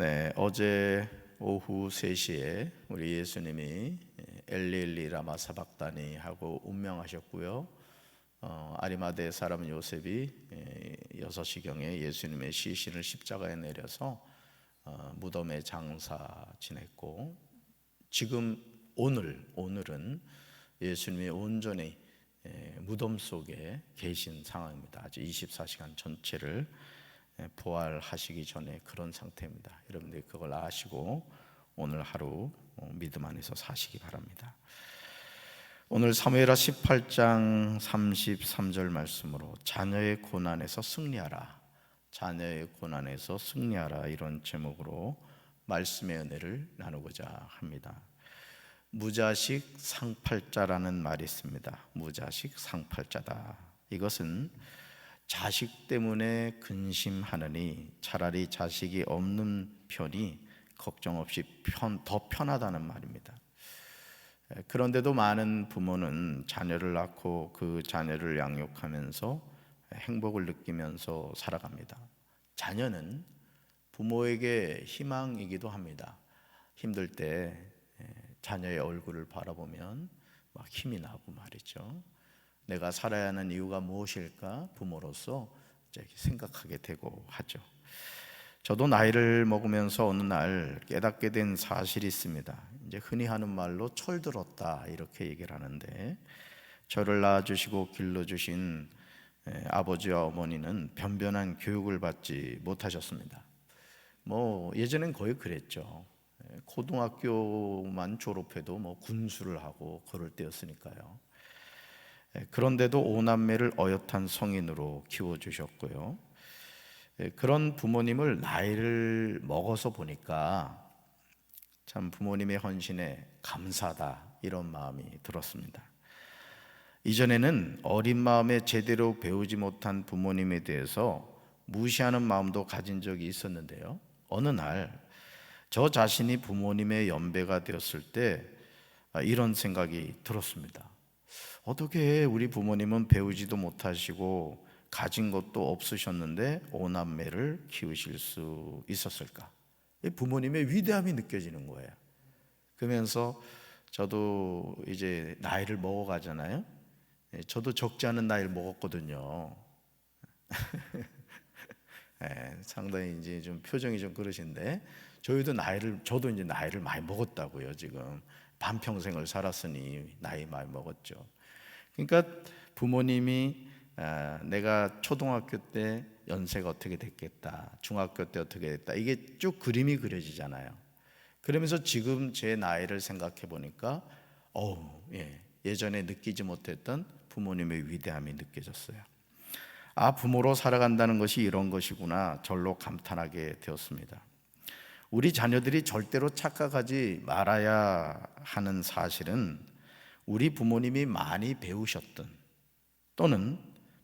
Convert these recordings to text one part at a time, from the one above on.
네, 어제 오후 3시에 우리 예수님이 엘리엘리 라마 사박다니 하고 운명하셨고요. 어, 아리마대 사람 요셉이 6시경에 예수님의 시신을 십자가에 내려서 어, 무덤에 장사 지냈고 지금 오늘 오늘은 예수님이 온전히 에, 무덤 속에 계신 상황입니다. 아주 24시간 전체를 에, 부활하시기 전에 그런 상태입니다. 여러분들이 그걸 아시고 오늘 하루 어, 믿음 안에서 사시기 바랍니다. 오늘 사무엘하 18장 33절 말씀으로 자녀의 고난에서 승리하라. 자녀의 고난에서 승리하라 이런 제목으로 말씀의 은혜를 나누고자 합니다. 무자식 상팔자라는 말이 있습니다. 무자식 상팔자다. 이것은 자식 때문에 근심하느니 차라리 자식이 없는 편이 걱정 없이 편, 더 편하다는 말입니다. 그런데도 많은 부모는 자녀를 낳고 그 자녀를 양육하면서 행복을 느끼면서 살아갑니다. 자녀는 부모에게 희망이기도 합니다. 힘들 때 자녀의 얼굴을 바라보면 막 힘이 나고 말이죠. 내가 살아야 하는 이유가 무엇일까 부모로서 생각하게 되고 하죠. 저도 나이를 먹으면서 어느 날 깨닫게 된 사실이 있습니다. 이제 흔히 하는 말로 철들었다 이렇게 얘기를 하는데 저를 낳아주시고 길러주신 아버지와 어머니는 변변한 교육을 받지 못하셨습니다. 뭐 예전엔 거의 그랬죠. 고등학교만 졸업해도 뭐 군수를 하고 그럴 때였으니까요. 그런데도 오남매를 어엿한 성인으로 키워주셨고요. 그런 부모님을 나이를 먹어서 보니까 참 부모님의 헌신에 감사다 이런 마음이 들었습니다. 이전에는 어린 마음에 제대로 배우지 못한 부모님에 대해서 무시하는 마음도 가진 적이 있었는데요. 어느 날 저 자신이 부모님의 연배가 되었을 때 이런 생각이 들었습니다. 어떻게 우리 부모님은 배우지도 못하시고 가진 것도 없으셨는데 오남매를 키우실 수 있었을까? 부모님의 위대함이 느껴지는 거예요. 그러면서 저도 이제 나이를 먹어가잖아요. 예, 저도 적지 않은 나이를 먹었거든요. 네, 상당히 이제 좀 표정이 좀 그러신데 저희도 나이를 저도 이제 나이를 많이 먹었다고요. 지금 반 평생을 살았으니 나이 많이 먹었죠. 그러니까 부모님이 아, 내가 초등학교 때 연세가 어떻게 됐겠다, 중학교 때 어떻게 됐다 이게 쭉 그림이 그려지잖아요. 그러면서 지금 제 나이를 생각해 보니까 어 예, 예전에 느끼지 못했던 부모님의 위대함이 느껴졌어요. 아, 부모로 살아간다는 것이 이런 것이구나. 절로 감탄하게 되었습니다. 우리 자녀들이 절대로 착각하지 말아야 하는 사실은 우리 부모님이 많이 배우셨던 또는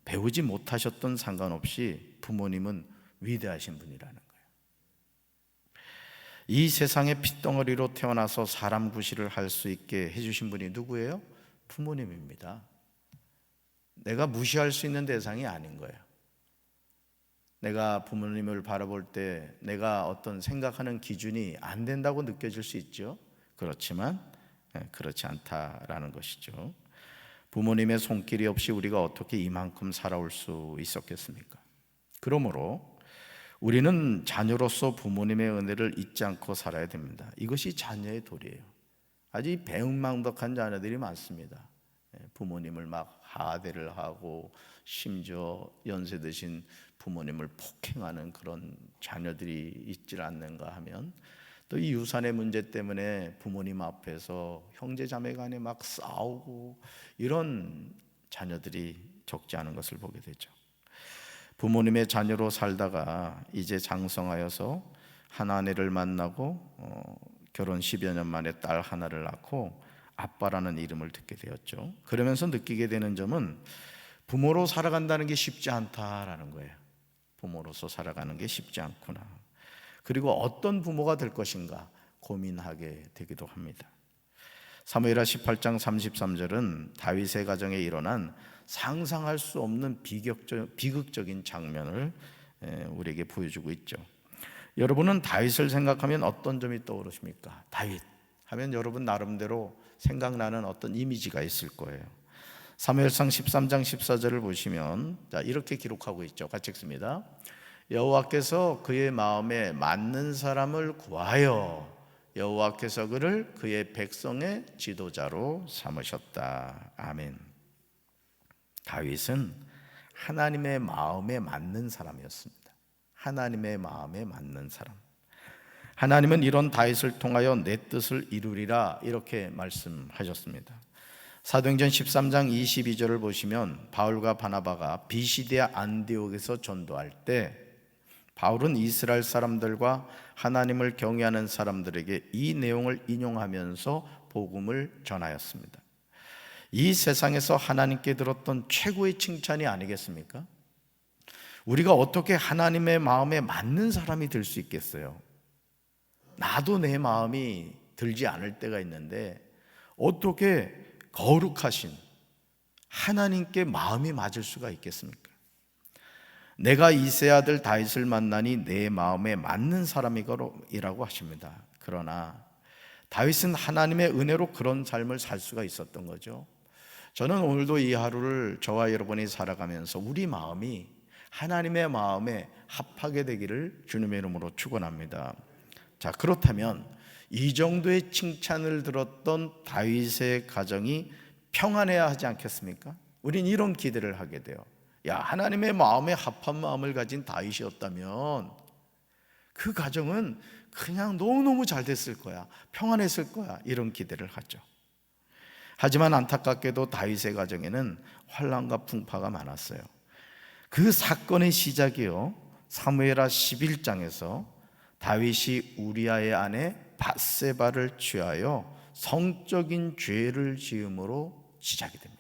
배우지 못하셨던 상관없이 부모님은 위대하신 분이라는 거예요. 이 세상의 핏덩어리로 태어나서 사람 구실을 할 수 있게 해주신 분이 누구예요? 부모님입니다. 내가 무시할 수 있는 대상이 아닌 거예요. 내가 부모님을 바라볼 때 내가 어떤 생각하는 기준이 안 된다고 느껴질 수 있죠. 그렇지만 예, 그렇지 않다라는 것이죠. 부모님의 손길이 없이 우리가 어떻게 이만큼 살아올 수 있었겠습니까? 그러므로 우리는 자녀로서 부모님의 은혜를 잊지 않고 살아야 됩니다. 이것이 자녀의 도리예요. 아주 배은망덕한 자녀들이 많습니다. 예, 부모님을 막 하대를 하고 심지어 연세 드신 부모님을 폭행하는 그런 자녀들이 있질 않는가 하면 또 이 유산의 문제 때문에 부모님 앞에서 형제 자매 간에 막 싸우고 이런 자녀들이 적지 않은 것을 보게 되죠. 부모님의 자녀로 살다가 이제 장성하여서 한 아내를 만나고 어, 결혼 10여 년 만에 딸 하나를 낳고 아빠라는 이름을 듣게 되었죠. 그러면서 느끼게 되는 점은 부모로 살아간다는 게 쉽지 않다라는 거예요. 부모로서 살아가는 게 쉽지 않구나. 그리고 어떤 부모가 될 것인가 고민하게 되기도 합니다. 사무엘하 18장 33절은 다윗의 가정에 일어난 상상할 수 없는 비극적, 비극적인 장면을 우리에게 보여주고 있죠. 여러분은 다윗을 생각하면 어떤 점이 떠오르십니까? 다윗 하면 여러분 나름대로 생각나는 어떤 이미지가 있을 거예요. 사무엘상 13장 14절을 보시면 자 이렇게 기록하고 있죠. 같이 읽습니다. 여호와께서 그의 마음에 맞는 사람을 구하여 여호와께서 그를 그의 백성의 지도자로 삼으셨다. 아멘. 다윗은 하나님의 마음에 맞는 사람이었습니다. 하나님의 마음에 맞는 사람. 하나님은 이런 다윗을 통하여 내 뜻을 이루리라 이렇게 말씀하셨습니다. 사도행전 13장 22절을 보시면 바울과 바나바가 비시디아 안디옥에서 전도할 때 바울은 이스라엘 사람들과 하나님을 경외하는 사람들에게 이 내용을 인용하면서 복음을 전하였습니다. 이 세상에서 하나님께 들었던 최고의 칭찬이 아니겠습니까? 우리가 어떻게 하나님의 마음에 맞는 사람이 될 수 있겠어요? 나도 내 마음이 들지 않을 때가 있는데 어떻게 거룩하신 하나님께 마음이 맞을 수가 있겠습니까? 내가 이세 아들 다윗을 만나니 내 마음에 맞는 사람이라고 하십니다. 그러나 다윗은 하나님의 은혜로 그런 삶을 살 수가 있었던 거죠. 저는 오늘도 이 하루를 저와 여러분이 살아가면서 우리 마음이 하나님의 마음에 합하게 되기를 주님의 이름으로 축원합니다. 자, 그렇다면 이 정도의 칭찬을 들었던 다윗의 가정이 평안해야 하지 않겠습니까? 우린 이런 기대를 하게 돼요. 야, 하나님의 마음에 합한 마음을 가진 다윗이었다면 그 가정은 그냥 너무너무 잘 됐을 거야. 평안했을 거야. 이런 기대를 하죠. 하지만 안타깝게도 다윗의 가정에는 환란과 풍파가 많았어요. 그 사건의 시작이요. 사무엘하 11장에서 다윗이 우리아의 아내 바세바를 취하여 성적인 죄를 지음으로 시작이 됩니다.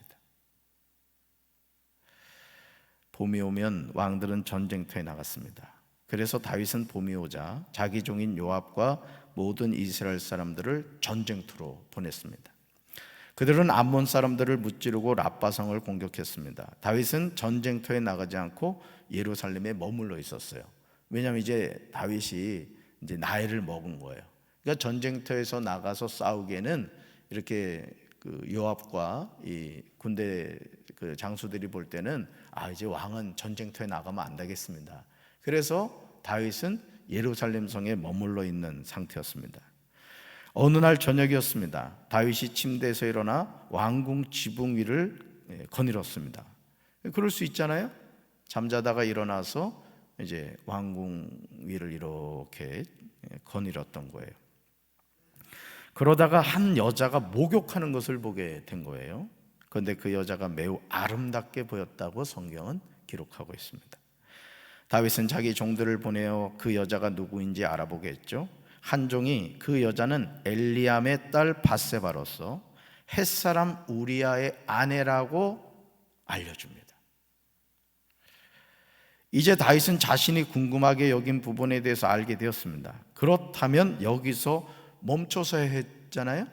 봄이 오면 왕들은 전쟁터에 나갔습니다. 그래서 다윗은 봄이 오자 자기 종인 요압과 모든 이스라엘 사람들을 전쟁터로 보냈습니다. 그들은 암몬 사람들을 무찌르고 라빠성을 공격했습니다. 다윗은 전쟁터에 나가지 않고 예루살렘에 머물러 있었어요. 왜냐하면 이제 다윗이 이제 나이를 먹은 거예요. 그러니까 전쟁터에서 나가서 싸우기에는 이렇게 그 요압과 이 군대 그 장수들이 볼 때는 아 이제 왕은 전쟁터에 나가면 안 되겠습니다. 그래서 다윗은 예루살렘 성에 머물러 있는 상태였습니다. 어느 날 저녁이었습니다. 다윗이 침대에서 일어나 왕궁 지붕 위를 예, 거닐었습니다. 그럴 수 있잖아요. 잠자다가 일어나서 이제 왕궁 위를 이렇게 예, 거닐었던 거예요. 그러다가 한 여자가 목욕하는 것을 보게 된 거예요. 그런데 그 여자가 매우 아름답게 보였다고 성경은 기록하고 있습니다. 다윗은 자기 종들을 보내어 그 여자가 누구인지 알아보게 했죠. 한 종이 그 여자는 엘리암의 딸 바세바로서 햇사람 우리아의 아내라고 알려줍니다. 이제 다윗은 자신이 궁금하게 여긴 부분에 대해서 알게 되었습니다. 그렇다면 여기서 멈춰서 했잖아요.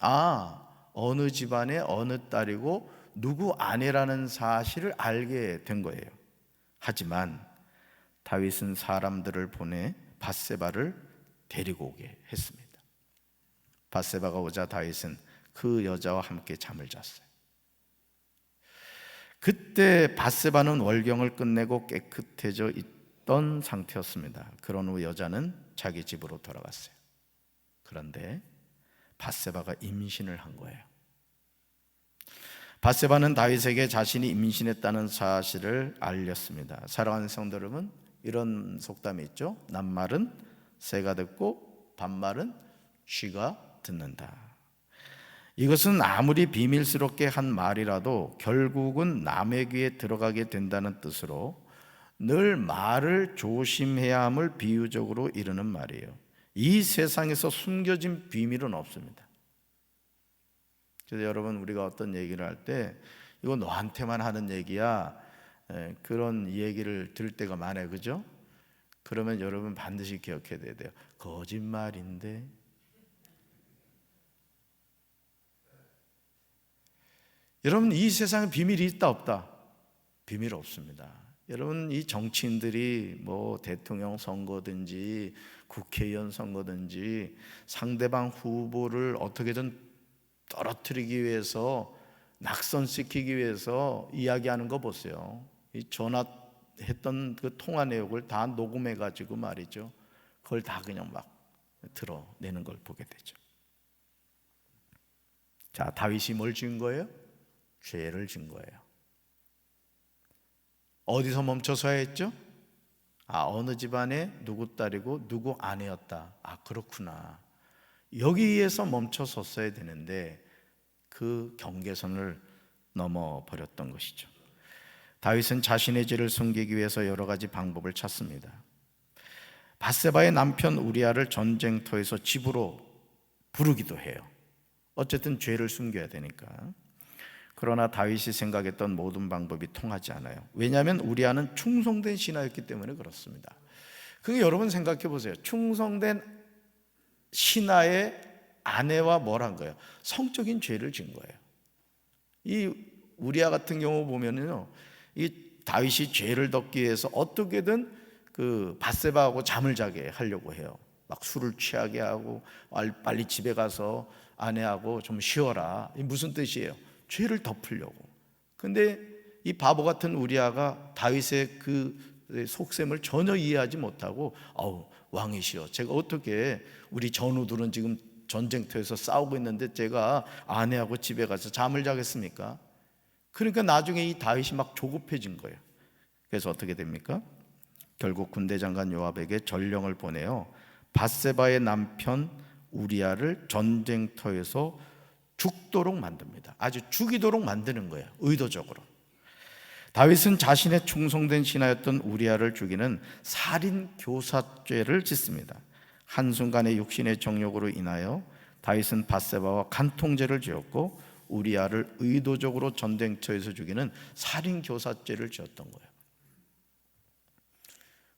아, 어느 집안의 어느 딸이고 누구 아내라는 사실을 알게 된 거예요. 하지만 다윗은 사람들을 보내 바세바를 데리고 오게 했습니다. 바세바가 오자 다윗은 그 여자와 함께 잠을 잤어요. 그때 바세바는 월경을 끝내고 깨끗해져 있던 상태였습니다. 그런 후 여자는 자기 집으로 돌아갔어요. 그런데 바세바가 임신을 한 거예요. 바세바는 다윗에게 자신이 임신했다는 사실을 알렸습니다. 사랑하는 성도 여러분, 이런 속담이 있죠. 낱말은 새가 듣고 반말은 쥐가 듣는다. 이것은 아무리 비밀스럽게 한 말이라도 결국은 남의 귀에 들어가게 된다는 뜻으로 늘 말을 조심해야 함을 비유적으로 이르는 말이에요. 이 세상에서 숨겨진 비밀은 없습니다. 그래서 여러분 우리가 어떤 얘기를 할 때 이거 너한테만 하는 얘기야 예, 그런 얘기를 들을 때가 많아요, 그죠? 그러면 여러분 반드시 기억해야 돼요. 거짓말인데 여러분 이 세상에 비밀이 있다 없다? 비밀 없습니다. 여러분 이 정치인들이 뭐 대통령 선거든지 국회의원 선거든지 상대방 후보를 어떻게든 떨어뜨리기 위해서 낙선시키기 위해서 이야기하는 거 보세요. 이 전화했던 그 통화 내용을 다 녹음해 가지고 말이죠. 그걸 다 그냥 막 드러내는 걸 보게 되죠. 자, 다윗이 뭘 지은 거예요? 죄를 지은 거예요. 어디서 멈춰서야 했죠? 아, 어느 집안에 누구 딸이고 누구 아내였다. 아, 그렇구나. 여기에서 멈춰 섰어야 되는데 그 경계선을 넘어 버렸던 것이죠. 다윗은 자신의 죄를 숨기기 위해서 여러 가지 방법을 찾습니다. 바세바의 남편 우리아를 전쟁터에서 집으로 부르기도 해요. 어쨌든 죄를 숨겨야 되니까. 그러나 다윗이 생각했던 모든 방법이 통하지 않아요. 왜냐하면 우리아는 충성된 신하였기 때문에 그렇습니다. 그 여러분 생각해 보세요. 충성된 신하의 아내와 뭘 한 거예요? 성적인 죄를 진 거예요. 이 우리아 같은 경우 보면은요, 이 다윗이 죄를 덮기 위해서 어떻게든 그 바세바하고 잠을 자게 하려고 해요. 막 술을 취하게 하고 빨리 집에 가서 아내하고 좀 쉬어라. 이 무슨 뜻이에요? 죄를 덮으려고. 근데 이 바보 같은 우리아가 다윗의 그 속셈을 전혀 이해하지 못하고 아우 왕이시여 제가 어떻게 우리 전우들은 지금 전쟁터에서 싸우고 있는데 제가 아내하고 집에 가서 잠을 자겠습니까? 그러니까 나중에 이 다윗이 막 조급해진 거예요. 그래서 어떻게 됩니까? 결국 군대 장관 요압에게 전령을 보내요. 바세바의 남편 우리아를 전쟁터에서 죽도록 만듭니다. 아주 죽이도록 만드는 거예요. 의도적으로. 다윗은 자신의 충성된 신하였던 우리아를 죽이는 살인 교사죄를 짓습니다. 한순간의 육신의 정욕으로 인하여 다윗은 바세바와 간통죄를 지었고 우리아를 의도적으로 전쟁터에서 죽이는 살인 교사죄를 지었던 거예요.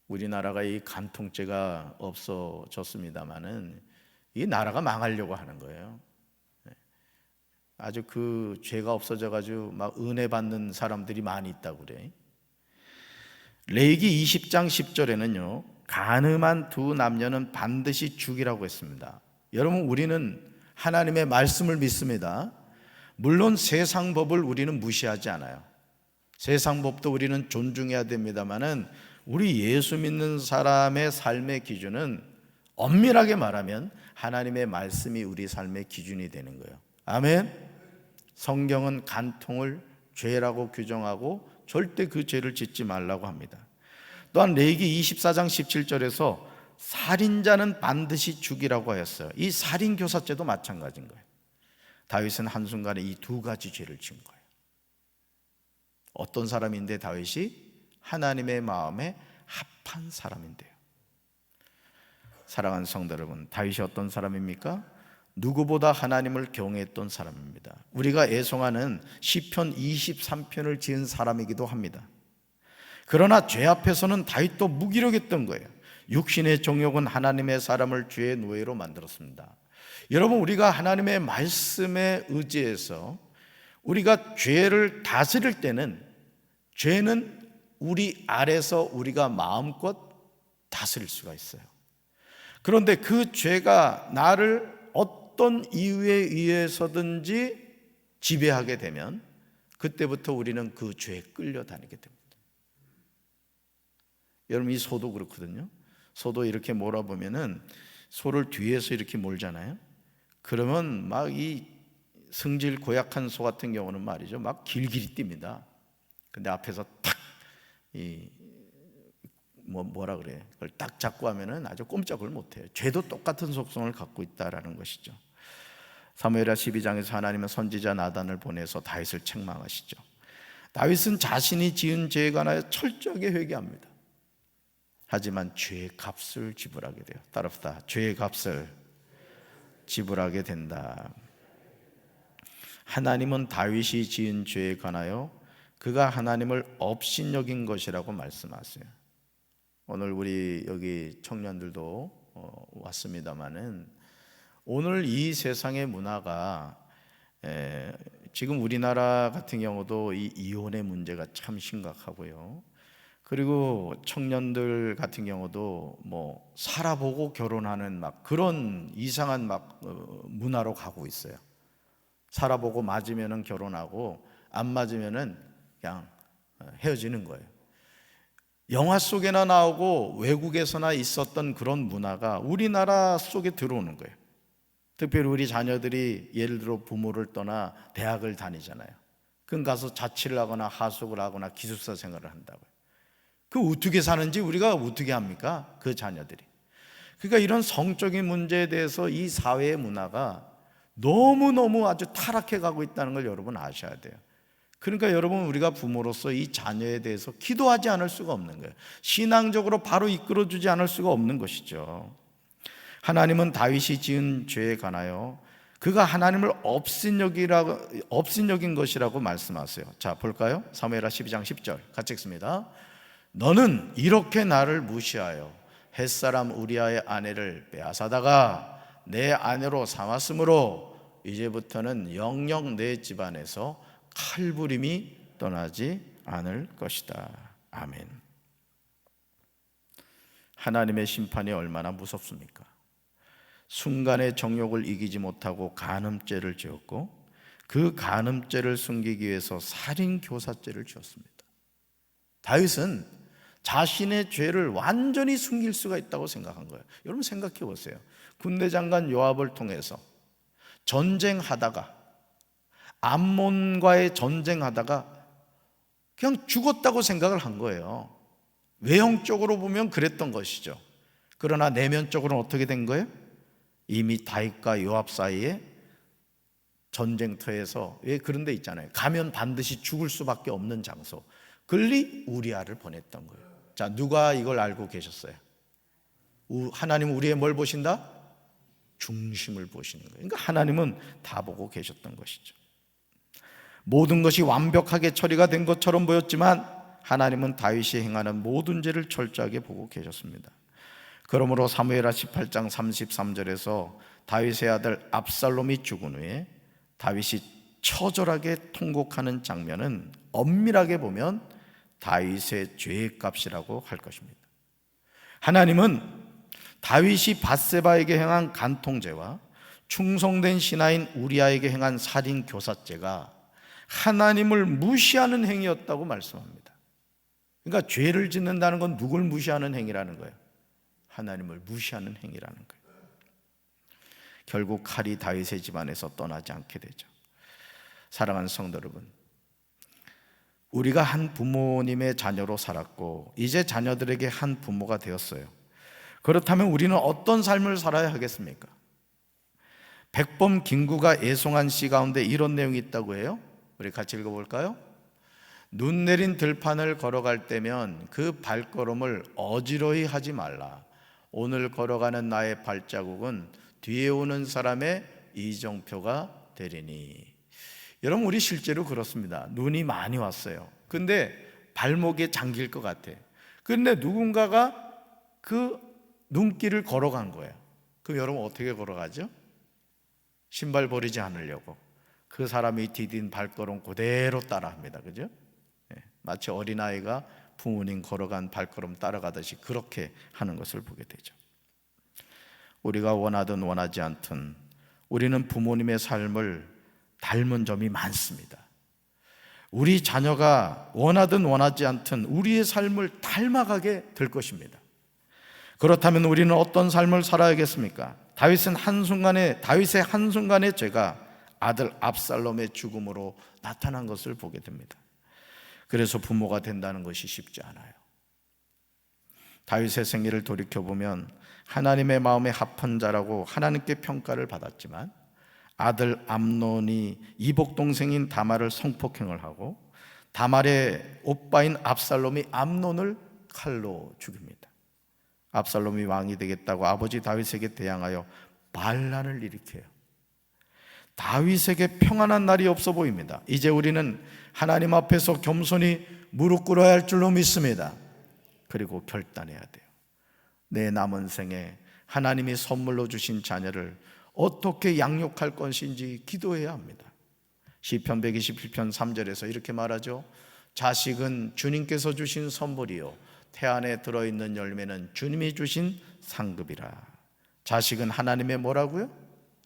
우리나라가 이 간통죄가 없어졌습니다마는 이 나라가 망하려고 하는 거예요. 아주 그 죄가 없어져 가지고 막 은혜 받는 사람들이 많이 있다고 그래. 레이기 20장 10절에는요. 가늠한 두 남녀는 반드시 죽이라고 했습니다. 여러분 우리는 하나님의 말씀을 믿습니다. 물론 세상 법을 우리는 무시하지 않아요. 세상 법도 우리는 존중해야 됩니다만은 우리 예수 믿는 사람의 삶의 기준은 엄밀하게 말하면 하나님의 말씀이 우리 삶의 기준이 되는 거예요. 아멘. 성경은 간통을 죄라고 규정하고 절대 그 죄를 짓지 말라고 합니다. 또한 레기 24장 17절에서 살인자는 반드시 죽이라고 하였어요. 이 살인 교사죄도 마찬가지인 거예요. 다윗은 한순간에 이 두 가지 죄를 지은 거예요. 어떤 사람인데 다윗이 하나님의 마음에 합한 사람인데요. 사랑하는 성도 여러분, 다윗이 어떤 사람입니까? 누구보다 하나님을 경외했던 사람입니다. 우리가 애송하는 시편 23편을 지은 사람이기도 합니다. 그러나 죄 앞에서는 다윗도 무기력했던 거예요. 육신의 정욕은 하나님의 사람을 죄의 노예로 만들었습니다. 여러분 우리가 하나님의 말씀에 의지해서 우리가 죄를 다스릴 때는 죄는 우리 아래서 우리가 마음껏 다스릴 수가 있어요. 그런데 그 죄가 나를 어떤 이유에 의해서든지 지배하게 되면 그때부터 우리는 그 죄에 끌려다니게 됩니다. 여러분 이 소도 그렇거든요. 소도 이렇게 몰아보면은 소를 뒤에서 이렇게 몰잖아요. 그러면 막 이 성질 고약한 소 같은 경우는 말이죠. 막 길길이 뜁니다. 근데 앞에서 탁 이 뭐 뭐라 그래? 그걸 딱 잡고 하면은 아주 꼼짝을 못 해요. 죄도 똑같은 속성을 갖고 있다라는 것이죠. 사무엘하 12장에서 하나님은 선지자 나단을 보내서 다윗을 책망하시죠. 다윗은 자신이 지은 죄에 관하여 철저하게 회개합니다. 하지만 죄의 값을 지불하게 돼요. 따라붙다. 죄의 값을 지불하게 된다. 하나님은 다윗이 지은 죄에 관하여 그가 하나님을 업신여긴 것이라고 말씀하세요. 오늘 우리 여기 청년들도 어, 왔습니다마는 오늘 이 세상의 문화가 에, 지금 우리나라 같은 경우도 이 이혼의 문제가 참 심각하고요. 그리고 청년들 같은 경우도 뭐 살아보고 결혼하는 막 그런 이상한 막 어, 문화로 가고 있어요. 살아보고 맞으면은 결혼하고 안 맞으면은 그냥 어, 헤어지는 거예요. 영화 속에나 나오고 외국에서나 있었던 그런 문화가 우리나라 속에 들어오는 거예요. 특별히 우리 자녀들이 예를 들어 부모를 떠나 대학을 다니잖아요. 그럼 가서 자취를 하거나 하숙을 하거나 기숙사 생활을 한다고요. 그 어떻게 사는지 우리가 어떻게 합니까? 그 자녀들이. 그러니까 이런 성적인 문제에 대해서 이 사회의 문화가 너무너무 아주 타락해 가고 있다는 걸 여러분 아셔야 돼요. 그러니까 여러분 우리가 부모로서 이 자녀에 대해서 기도하지 않을 수가 없는 거예요. 신앙적으로 바로 이끌어 주지 않을 수가 없는 것이죠. 하나님은 다윗이 지은 죄에 관하여 그가 하나님을 업신여기라고 업신여긴 것이라고 말씀하세요. 자, 볼까요? 사무엘하 12장 10절 같이 읽습니다. 너는 이렇게 나를 무시하여 햇사람 우리아의 아내를 빼앗아다가 내 아내로 삼았으므로 이제부터는 영영 내 집안에서 칼부림이 떠나지 않을 것이다. 아멘. 하나님의 심판이 얼마나 무섭습니까? 순간의 정욕을 이기지 못하고 간음죄를 지었고 그 간음죄를 숨기기 위해서 살인 교사죄를 지었습니다. 다윗은 자신의 죄를 완전히 숨길 수가 있다고 생각한 거예요. 여러분 생각해 보세요. 군대 장관 요압을 통해서 전쟁하다가 암몬과의 전쟁하다가 그냥 죽었다고 생각을 한 거예요. 외형적으로 보면 그랬던 것이죠. 그러나 내면적으로는 어떻게 된 거예요? 이미 다윗과 요압 사이에 전쟁터에서 왜 그런 데 있잖아요. 가면 반드시 죽을 수밖에 없는 장소. 글리 우리아를 보냈던 거예요. 자, 누가 이걸 알고 계셨어요? 하나님은 우리의 뭘 보신다? 중심을 보시는 거예요. 그러니까 하나님은 다 보고 계셨던 것이죠. 모든 것이 완벽하게 처리가 된 것처럼 보였지만 하나님은 다윗이 행하는 모든 죄를 철저하게 보고 계셨습니다. 그러므로 사무엘하 18장 33절에서 다윗의 아들 압살롬이 죽은 후에 다윗이 처절하게 통곡하는 장면은 엄밀하게 보면 다윗의 죄의 값이라고 할 것입니다. 하나님은 다윗이 바세바에게 행한 간통죄와 충성된 신하인 우리아에게 행한 살인 교사죄가 하나님을 무시하는 행위였다고 말씀합니다. 그러니까 죄를 짓는다는 건 누굴 무시하는 행위라는 거예요. 하나님을 무시하는 행위라는 거예요. 결국 칼이 다윗의 집안에서 떠나지 않게 되죠. 사랑하는 성도 여러분, 우리가 한 부모님의 자녀로 살았고 이제 자녀들에게 한 부모가 되었어요. 그렇다면 우리는 어떤 삶을 살아야 하겠습니까? 백범 김구가 애송한 시 가운데 이런 내용이 있다고 해요. 우리 같이 읽어볼까요? 눈 내린 들판을 걸어갈 때면 그 발걸음을 어지러이 하지 말라. 오늘 걸어가는 나의 발자국은 뒤에 오는 사람의 이정표가 되리니. 여러분 우리 실제로 그렇습니다. 눈이 많이 왔어요. 근데 발목에 잠길 것 같아. 근데 누군가가 그 눈길을 걸어간 거예요. 그럼 여러분 어떻게 걸어가죠? 신발 버리지 않으려고 그 사람이 디딘 발걸음 그대로 따라합니다. 그죠? 네. 마치 어린아이가 부모님 걸어간 발걸음 따라가듯이 그렇게 하는 것을 보게 되죠. 우리가 원하든 원하지 않든 우리는 부모님의 삶을 닮은 점이 많습니다. 우리 자녀가 원하든 원하지 않든 우리의 삶을 닮아가게 될 것입니다. 그렇다면 우리는 어떤 삶을 살아야겠습니까? 다윗은 한순간에 다윗의 한순간에 죄가 아들 압살롬의 죽음으로 나타난 것을 보게 됩니다. 그래서 부모가 된다는 것이 쉽지 않아요. 다윗의 생애를 돌이켜 보면 하나님의 마음에 합한 자라고 하나님께 평가를 받았지만 아들 암논이 이복 동생인 다말을 성폭행을 하고 다말의 오빠인 압살롬이 암논을 칼로 죽입니다. 압살롬이 왕이 되겠다고 아버지 다윗에게 대항하여 반란을 일으켜요. 다윗에게 평안한 날이 없어 보입니다. 이제 우리는 하나님 앞에서 겸손히 무릎 꿇어야 할 줄로 믿습니다. 그리고 결단해야 돼요. 내 남은 생에 하나님이 선물로 주신 자녀를 어떻게 양육할 것인지 기도해야 합니다. 시편 127편 3절에서 이렇게 말하죠. 자식은 주님께서 주신 선물이요. 태 안에 들어 있는 열매는 주님이 주신 상급이라. 자식은 하나님의 뭐라고요?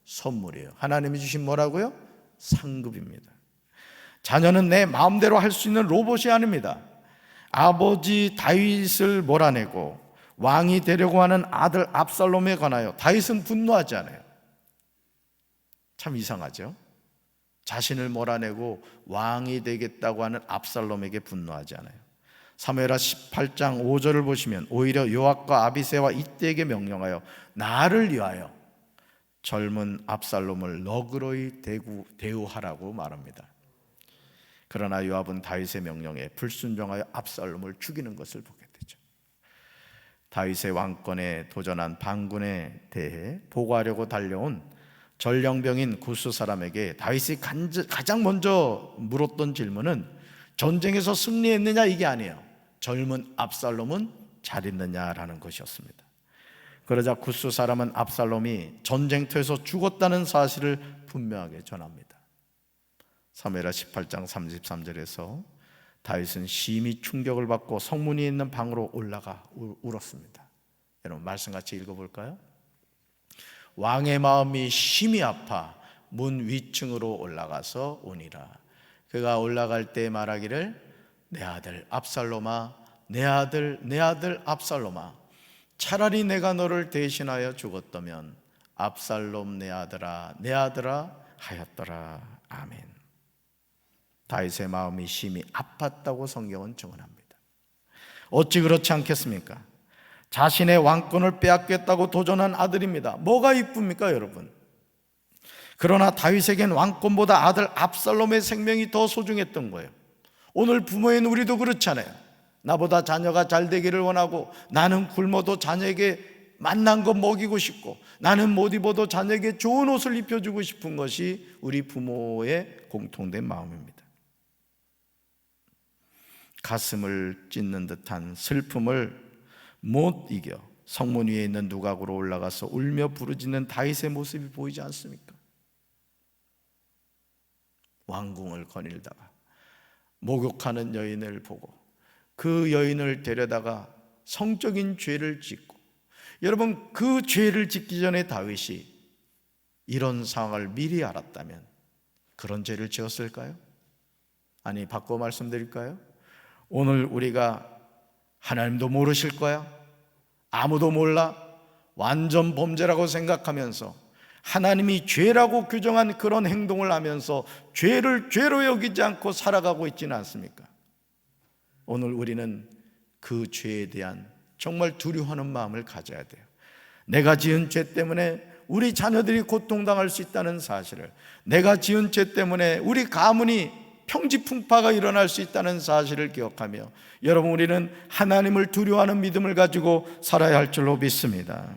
선물이에요. 하나님이 주신 뭐라고요? 상급입니다. 자녀는 내 마음대로 할 수 있는 로봇이 아닙니다. 아버지 다윗을 몰아내고 왕이 되려고 하는 아들 압살롬에 관하여 다윗은 분노하지 않아요. 참 이상하죠? 자신을 몰아내고 왕이 되겠다고 하는 압살롬에게 분노하지 않아요. 사무엘하 18장 5절을 보시면 오히려 요압과 아비세와 이때에게 명령하여 나를 위하여 젊은 압살롬을 너그러이 대구, 대우하라고 말합니다. 그러나 요압은 다윗의 명령에 불순종하여 압살롬을 죽이는 것을 보게 되죠. 다윗의 왕권에 도전한 반군에 대해 보고하려고 달려온 전령병인 구스 사람에게 다윗이 가장 먼저 물었던 질문은 전쟁에서 승리했느냐 이게 아니에요. 젊은 압살롬은 잘 있느냐라는 것이었습니다. 그러자 구스 사람은 압살롬이 전쟁터에서 죽었다는 사실을 분명하게 전합니다. 사무엘하 18장 33절에서 다윗은 심히 충격을 받고 성문 에 있는 방으로 올라가 울었습니다. 여러분 말씀 같이 읽어볼까요? 왕의 마음이 심히 아파 문 위층으로 올라가서 오니라. 그가 올라갈 때 말하기를 내 아들 압살롬아 내 아들 내 아들 압살롬아 차라리 내가 너를 대신하여 죽었다면 압살롬 내 아들아 내 아들아 하였더라 아멘. 다윗의 마음이 심히 아팠다고 성경은 증언합니다. 어찌 그렇지 않겠습니까? 자신의 왕권을 빼앗겠다고 도전한 아들입니다. 뭐가 이쁩니까, 여러분? 그러나 다윗에겐 왕권보다 아들 압살롬의 생명이 더 소중했던 거예요. 오늘 부모인 우리도 그렇잖아요. 나보다 자녀가 잘 되기를 원하고 나는 굶어도 자녀에게 만난 거 먹이고 싶고 나는 못 입어도 자녀에게 좋은 옷을 입혀주고 싶은 것이 우리 부모의 공통된 마음입니다. 가슴을 찢는 듯한 슬픔을 못 이겨 성문 위에 있는 누각으로 올라가서 울며 부르짖는 다윗의 모습이 보이지 않습니까? 왕궁을 거닐다가 목욕하는 여인을 보고 그 여인을 데려다가 성적인 죄를 짓고 여러분 그 죄를 짓기 전에 다윗이 이런 상황을 미리 알았다면 그런 죄를 지었을까요? 아니 바꿔 말씀드릴까요? 오늘 우리가 하나님도 모르실 거야? 아무도 몰라? 완전 범죄라고 생각하면서 하나님이 죄라고 규정한 그런 행동을 하면서 죄를 죄로 여기지 않고 살아가고 있지는 않습니까? 오늘 우리는 그 죄에 대한 정말 두려워하는 마음을 가져야 돼요. 내가 지은 죄 때문에 우리 자녀들이 고통당할 수 있다는 사실을, 내가 지은 죄 때문에 우리 가문이 평지풍파가 일어날 수 있다는 사실을 기억하며 여러분 우리는 하나님을 두려워하는 믿음을 가지고 살아야 할 줄로 믿습니다.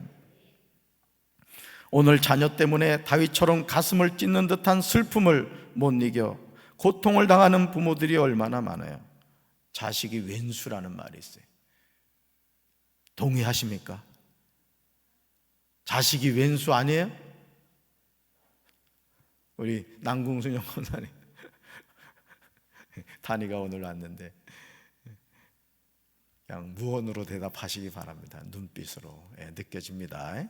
오늘 자녀 때문에 다윗처럼 가슴을 찢는 듯한 슬픔을 못 이겨 고통을 당하는 부모들이 얼마나 많아요. 자식이 왼수라는 말이 있어요. 동의하십니까? 자식이 왼수 아니에요? 우리 남궁순영 권사님 단이가 오늘 왔는데 그냥 무언으로 대답하시기 바랍니다. 눈빛으로 예, 느껴집니다.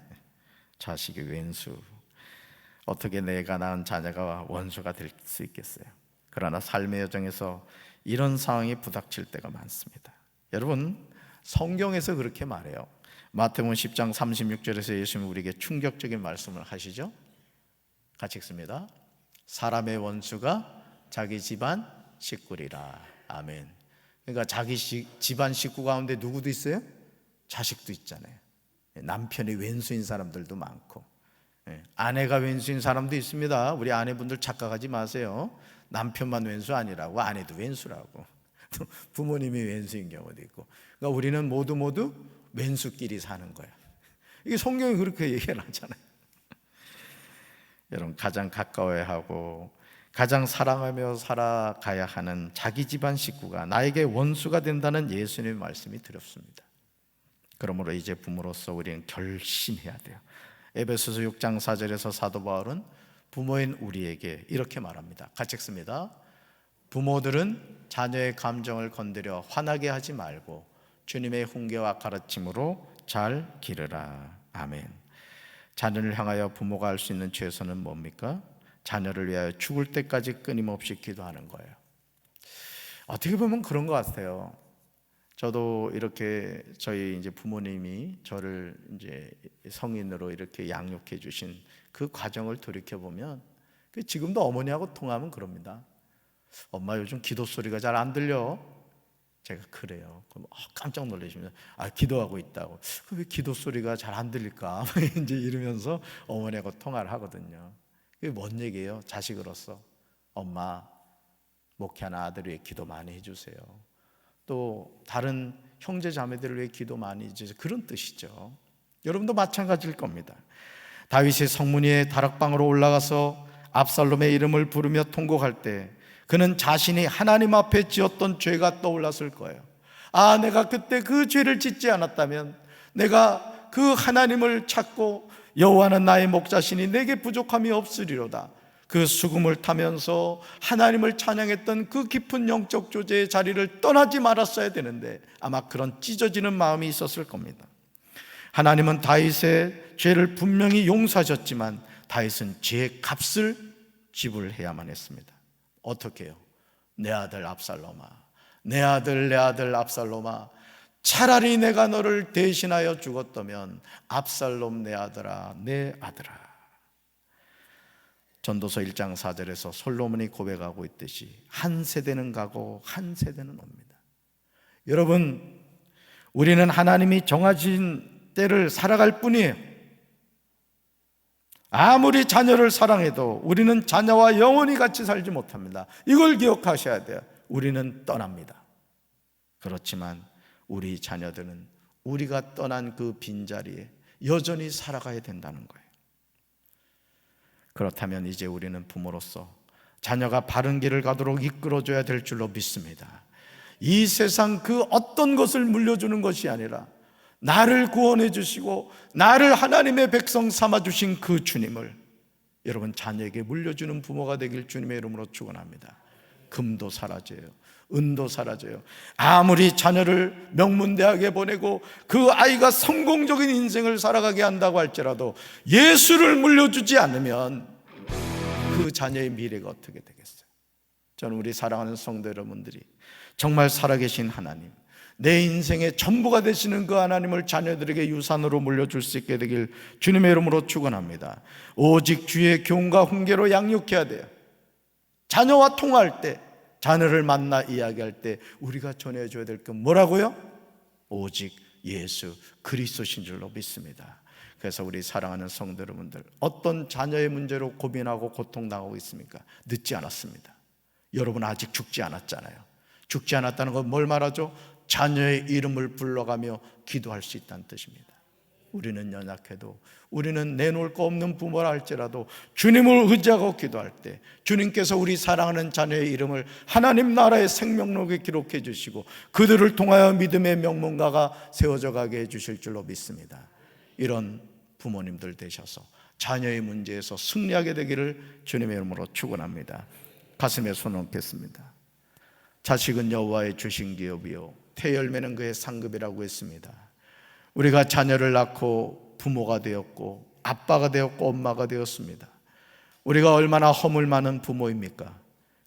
자식이 왼수 어떻게 내가 낳은 자녀가 원수가 될 수 있겠어요? 그러나 삶의 여정에서 이런 상황이 부닥칠 때가 많습니다. 여러분 성경에서 그렇게 말해요. 마태복음 10장 36절에서 예수님 우리에게 충격적인 말씀을 하시죠. 같이 읽습니다. 사람의 원수가 자기 집안 식구리라. 아멘. 그러니까 자기 집안 식구 가운데 누구도 있어요? 자식도 있잖아요. 남편이 왼수인 사람들도 많고, 예, 아내가 왼수인 사람도 있습니다. 우리 아내분들 착각하지 마세요. 남편만 왼수 아니라고, 아내도 왼수라고. 부모님이 왼수인 경우도 있고. 그러니까 우리는 모두 모두 왼수끼리 사는 거야. 이게 성경이 그렇게 얘기를 하잖아요. 여러분, 가장 가까워야 하고, 가장 사랑하며 살아가야 하는 자기 집안 식구가 나에게 원수가 된다는 예수님의 말씀이 드렸습니다. 그러므로 이제 부모로서 우리는 결심해야 돼요. 에베소서 6장 4절에서 사도 바울은 부모인 우리에게 이렇게 말합니다. 같이 읽습니다. 부모들은 자녀의 감정을 건드려 화나게 하지 말고 주님의 훈계와 가르침으로 잘 기르라. 아멘. 자녀를 향하여 부모가 할 수 있는 최선은 뭡니까? 자녀를 위하여 죽을 때까지 끊임없이 기도하는 거예요. 어떻게 보면 그런 것 같아요. 저도 이렇게 저희 이제 부모님이 저를 이제 성인으로 이렇게 양육해 주신 그 과정을 돌이켜 보면 그 지금도 어머니하고 통하면 그럽니다. 엄마 요즘 기도 소리가 잘 안 들려. 제가 그래요. 그럼 어, 깜짝 놀라시면 아 기도하고 있다고. 왜 기도 소리가 잘 안 들릴까? 이제 이러면서 어머니하고 통화를 하거든요. 그게 뭔 얘기예요? 자식으로서 엄마 목회하는 아들을 위해 기도 많이 해주세요. 또 다른 형제 자매들을 위해 기도 많이 해주세요. 그런 뜻이죠. 여러분도 마찬가지일 겁니다. 다윗이 성문위에 다락방으로 올라가서 압살롬의 이름을 부르며 통곡할 때 그는 자신이 하나님 앞에 지었던 죄가 떠올랐을 거예요. 아, 내가 그때 그 죄를 짓지 않았다면 내가 그 하나님을 찾고 여호와는 나의 목자시니 내게 부족함이 없으리로다. 그 수금을 타면서 하나님을 찬양했던 그 깊은 영적 조제의 자리를 떠나지 말았어야 되는데 아마 그런 찢어지는 마음이 있었을 겁니다. 하나님은 다윗의 죄를 분명히 용서하셨지만 다윗은 죄의 값을 지불해야만 했습니다. 어떻게 해요? 내 아들 압살롬아, 내 아들 내 아들 압살롬아, 차라리 내가 너를 대신하여 죽었다면 압살롬 내 아들아, 내 아들아. 전도서 1장 4절에서 솔로몬이 고백하고 있듯이 한 세대는 가고 한 세대는 옵니다. 여러분, 우리는 하나님이 정하신 때를 살아갈 뿐이에요. 아무리 자녀를 사랑해도 우리는 자녀와 영원히 같이 살지 못합니다. 이걸 기억하셔야 돼요. 우리는 떠납니다. 그렇지만 우리 자녀들은 우리가 떠난 그 빈자리에 여전히 살아가야 된다는 거예요. 그렇다면 이제 우리는 부모로서 자녀가 바른 길을 가도록 이끌어줘야 될 줄로 믿습니다. 이 세상 그 어떤 것을 물려주는 것이 아니라 나를 구원해 주시고 나를 하나님의 백성 삼아 주신 그 주님을 여러분 자녀에게 물려주는 부모가 되길 주님의 이름으로 축원합니다. 금도 사라져요. 은도 사라져요. 아무리 자녀를 명문대학에 보내고 그 아이가 성공적인 인생을 살아가게 한다고 할지라도 예수를 물려주지 않으면 그 자녀의 미래가 어떻게 되겠어요? 저는 우리 사랑하는 성도 여러분들이 정말 살아계신 하나님, 내 인생의 전부가 되시는 그 하나님을 자녀들에게 유산으로 물려줄 수 있게 되길 주님의 이름으로 축원합니다. 오직 주의 교훈과 훈계로 양육해야 돼요. 자녀와 통화할 때, 자녀를 만나 이야기할 때 우리가 전해줘야 될 건 뭐라고요? 오직 예수 그리스도신 줄로 믿습니다. 그래서 우리 사랑하는 성도 여러분들 어떤 자녀의 문제로 고민하고 고통당하고 있습니까? 늦지 않았습니다. 여러분 아직 죽지 않았잖아요. 죽지 않았다는 건 뭘 말하죠? 자녀의 이름을 불러가며 기도할 수 있다는 뜻입니다. 우리는 연약해도 우리는 내놓을 거 없는 부모라 할지라도 주님을 의지하고 기도할 때 주님께서 우리 사랑하는 자녀의 이름을 하나님 나라의 생명록에 기록해 주시고 그들을 통하여 믿음의 명문가가 세워져 가게 해 주실 줄로 믿습니다. 이런 부모님들 되셔서 자녀의 문제에서 승리하게 되기를 주님의 이름으로 축원합니다. 가슴에 손을 얹겠습니다. 자식은 여호와의 주신 기업이요 태 열매는 그의 상급이라고 했습니다. 우리가 자녀를 낳고 부모가 되었고 아빠가 되었고 엄마가 되었습니다. 우리가 얼마나 허물 많은 부모입니까?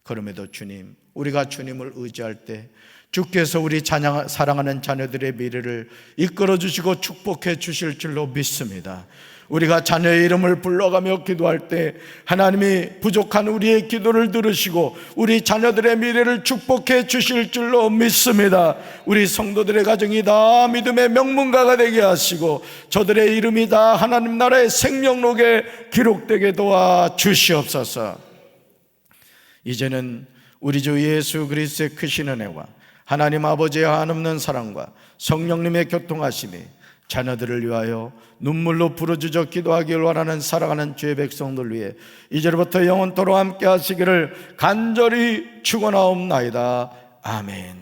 그럼에도 주님, 우리가 주님을 의지할 때 주께서 우리 자녀, 사랑하는 자녀들의 미래를 이끌어 주시고 축복해 주실 줄로 믿습니다. 우리가 자녀의 이름을 불러가며 기도할 때 하나님이 부족한 우리의 기도를 들으시고 우리 자녀들의 미래를 축복해 주실 줄로 믿습니다. 우리 성도들의 가정이 다 믿음의 명문가가 되게 하시고 저들의 이름이 다 하나님 나라의 생명록에 기록되게 도와 주시옵소서. 이제는 우리 주 예수 그리스도의 크신 은혜와 하나님 아버지의 한없는 사랑과 성령님의 교통하심이 자녀들을 위하여 눈물로 부르짖어 기도하기를 원하는 사랑하는 주의 백성들 위해 이제부터 영원토록 함께 하시기를 간절히 축원하옵나이다. 아멘.